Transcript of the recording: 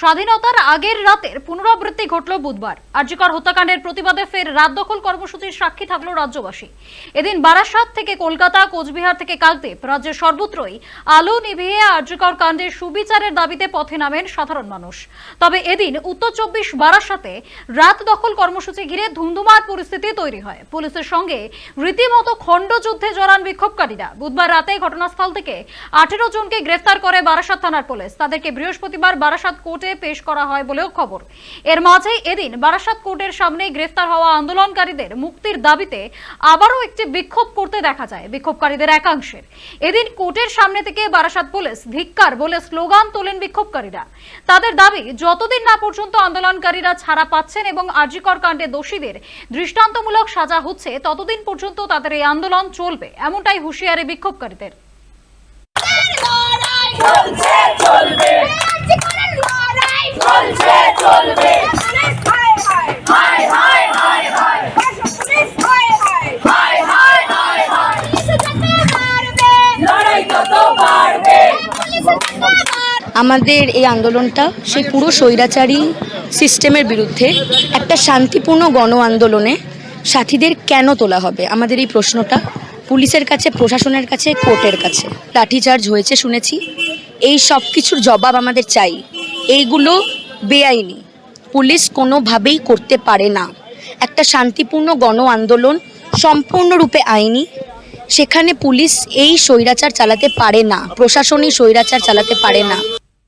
স্বাধীনতার আগের রাতের পুনরাবৃত্তি ঘটল বুধবার। আর্যিকর হত্যাকাণ্ডের প্রতিবাদে ফের রাত দখল কর্মসূচির সাক্ষী থাকল রাজ্যবাসী। এদিন বারাসাত থেকে কলকাতা, কোচবিহার থেকে কাকদ্বীপ রাজ্যের সর্বত্রই আলো নিভিয়ে আর্যিকর কাণ্ডের সুবিচারের দাবিতে পথে নামেন সাধারণ মানুষ। তবে এদিন উত্তর চব্বিশ বারাসাতে রাত দখল কর্মসূচি ঘিরে ধুমধুমার পরিস্থিতি তৈরি হয়। পুলিশের সঙ্গে রীতিমতো খণ্ডযুদ্ধে জড়ান বিক্ষোভকারীরা। বুধবার রাতে ঘটনাস্থল থেকে আঠেরো জনকে গ্রেফতার করে বারাসাত থানার পুলিশ। তাদেরকে বৃহস্পতিবার বারাসাত কোর্টে পেশ করা হয় বলেও খবর। এর মাঝে এদিন বারাসাত কোর্টের সামনে গ্রেফতার হওয়া আন্দোলনকারীদের মুক্তির দাবিতে আবারও একটি বিক্ষোভ করতে দেখা যায়, বিক্ষোভকারীদের একাংশের। এদিন কোর্টের সামনে থেকে বারাসাত পুলিশ ধিক্কার বলে স্লোগান তোলেন বিক্ষোভকারীরা। তাদের দাবি, যতদিন না পর্যন্ত আন্দোলনকারীরা ছাড়া পাচ্ছেন এবং আর্যিকর কাণ্ডে দোষীদের দৃষ্টান্তমূলক সাজা হচ্ছে, ততদিন পর্যন্ত তাদের এই আন্দোলন চলবে, এমনটাই হুঁশিয়ারি বিক্ষোভকারীদের। আমাদের এই আন্দোলনটা সেই পুরো স্বৈরাচারী সিস্টেমের বিরুদ্ধে একটা শান্তিপূর্ণ গণ আন্দোলনে সাথীদের কেন তোলা হবে? আমাদের এই প্রশ্নটা পুলিশের কাছে, প্রশাসনের কাছে, কোর্টের কাছে। লাঠিচার্জ হয়েছে শুনেছি। এই সব কিছুর জবাব আমাদের চাই। এইগুলো বেআইনি। পুলিশ কোনোভাবেই করতে পারে না। একটা শান্তিপূর্ণ গণ আন্দোলন সম্পূর্ণরূপে আইনি। সেখানে পুলিশ এই স্বৈরাচার চালাতে পারে না। প্রশাসনই স্বৈরাচার চালাতে পারে না।